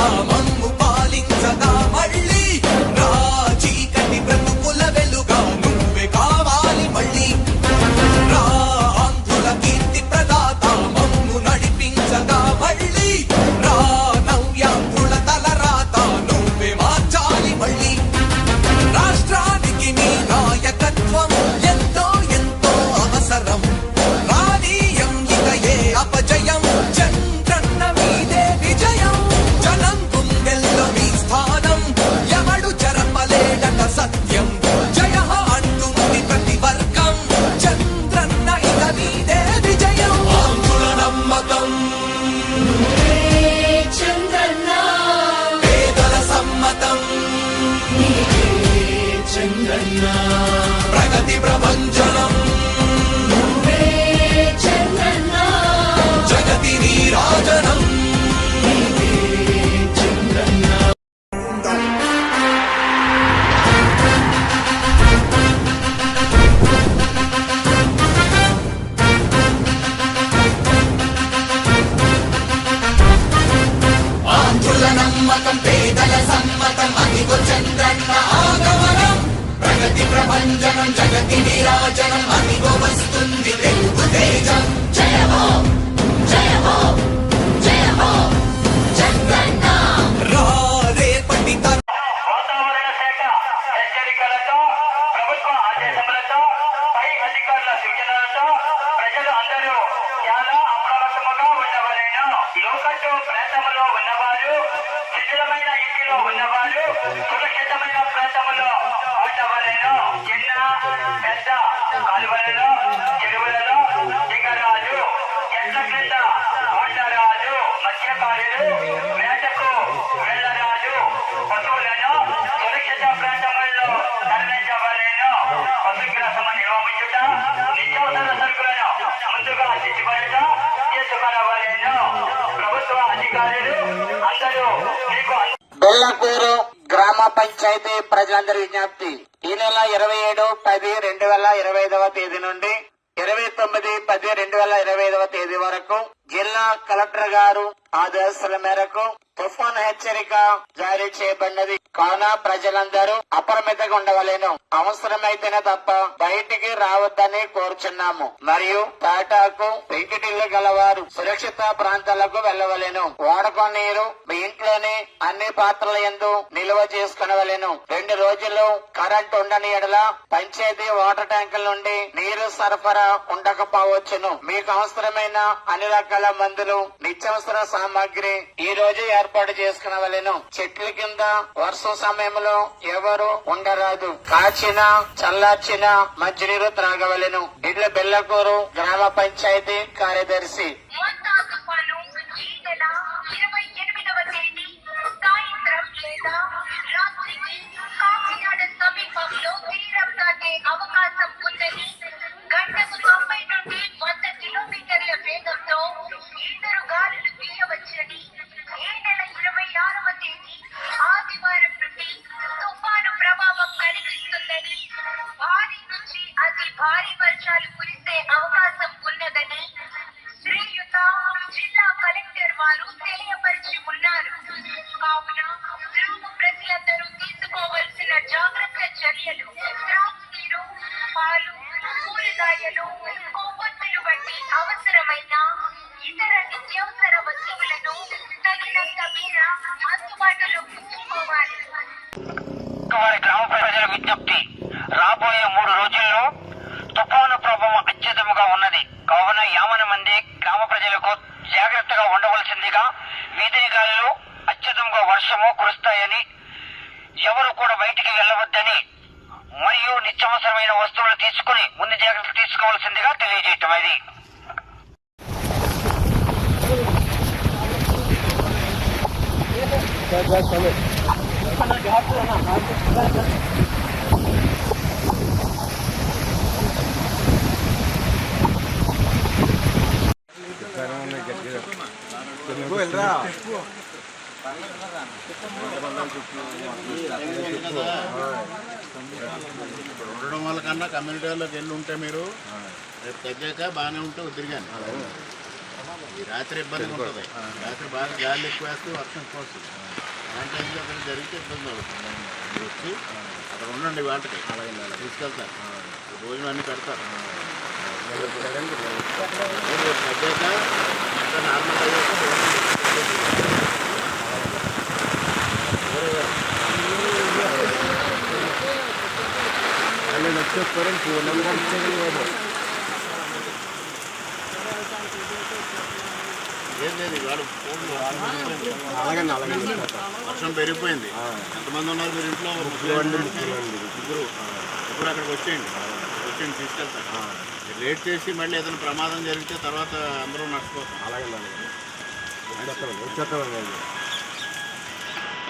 আমন্ত্রণ ప్రగతి చంద్రన్న జగతి నీరాజనం నమ్మకం పేదల సమ్మతం అదిగో ఆగమనం జగతి ప్రభంజనం జగతి విరాజనం అదిగో వస్తుంది తెలుగు తేజం. జయమో! బెల్లంపూరు గ్రామ పంచాయతీ ప్రజలందరి విజ్ఞప్తి. ఈ నెల ఇరవై ఏడు పది రెండు వేల ఇరవై ఐదవ తేదీ నుండి ఇరవై తొమ్మిది పది రెండు వేల ఇరవై ఐదవ తేదీ వరకు జిల్లా కలెక్టర్ గారు ఆదేశాల మేరకు తుఫాన్ హెచ్చరిక జారీ చేయబడినది. కావున ప్రజలందరూ అప్రమితంగా ఉండవలేను. అవసరమైతేనే తప్ప బయటికి రావద్దని కోరుచున్నాము. మరియు టాటాకు పెంకిటిల్లు గలవారు సురక్షిత ప్రాంతాలకు వెళ్ళవలెను. వాడక నీరు మీ ఇంట్లోనే అన్ని పాత్రల ఎందు నిల్వ చేసుకునవలెను. రెండు రోజులు కరెంట్ ఉండని ఎడల పంచాయతీ వాటర్ ట్యాంకుల నుండి నీరు సరఫరా ఉండకపోవచ్చును. మీకు అవసరమైన అన్ని రకాల మందులు నిత్యావసర సామాగ్రి ఈ రోజు ఏర్పాటు చేసుకునవలెను. చెట్ల కింద వర్షం సమయంలో ఎవరు ఉండరాదు. కాచిన చల్లార్చిన మంచినీరు త్రాగవలెను. ఇడ్ల బెల్లకూరు గ్రామ పంచాయతీ కార్యదర్శి. భారీ వర్షాలు కురిసే అవకాశం ఉన్నదని శ్రీయుత జిల్లా కలెక్టర్ వారు తెలియపరిచి ఉన్నారు. కావున గ్రామ ప్రజలందరూ తీసుకోవలసిన జాగ్రత్త చర్యలు త్రాగునీరు పాలు కూరగాయలు కొవ్వొత్తులు వంటి అవసరమైన ఇతర నిత్యావసర వస్తువులను తగినంత మేర అందుబాటులో ఉంచుకోవాలి. వారి గ్రామ ప్రజల విజ్ఞప్తి. రాబోయే మూడు రోజుల్లో తుఫాను ప్రభావం అత్యధికంగా ఉన్నది కావున యావన మంది గ్రామ ప్రజలకు జాగ్రత్తగా ఉండవలసిందిగా వీధిని గాలులు అత్యధికంగా వర్షము కురుస్తాయని ఎవరు కూడా బయటికి వెళ్ళవద్దని మరియు నిత్యవసరమైన వస్తువులు తీసుకుని ముందు జాగ్రత్తలు తీసుకోవాల్సిందిగా తెలియజేయటం అది. ఉండడం వల్ల కన్నా కమ్యూనిటీ వాళ్ళకి వెళ్ళి ఉంటే మీరు రేపు తగ్గాక బాగానే ఉంటే తిరిగాను ఈ రాత్రి ఇబ్బంది ఉంటుంది రాత్రి బాగా గాలి ఎక్కువ వేస్తే వర్షం ఎక్కువ వస్తుంది అలాంటి టైంలో అక్కడ జరిగితే ఇబ్బంది అవుతుంది మీరు వచ్చి అక్కడ ఉండండి వాటికి తీసుకెళ్తారు భోజనం అన్నీ పెడతారు ఏం లేదు వర్షం పెరిగిపోయింది. ఎంతమంది ఉన్నారు మీరు ఇంట్లో? ముగ్గురు. ఇప్పుడు అక్కడికి వచ్చేయండి. వచ్చేయండి తీసుకెళ్తాను లేట్ చేసి మళ్ళీ ఏదైనా ప్రమాదం జరిగితే తర్వాత అందరూ నష్టపోతాం అలాగే అలాగే వచ్చేస్తామండి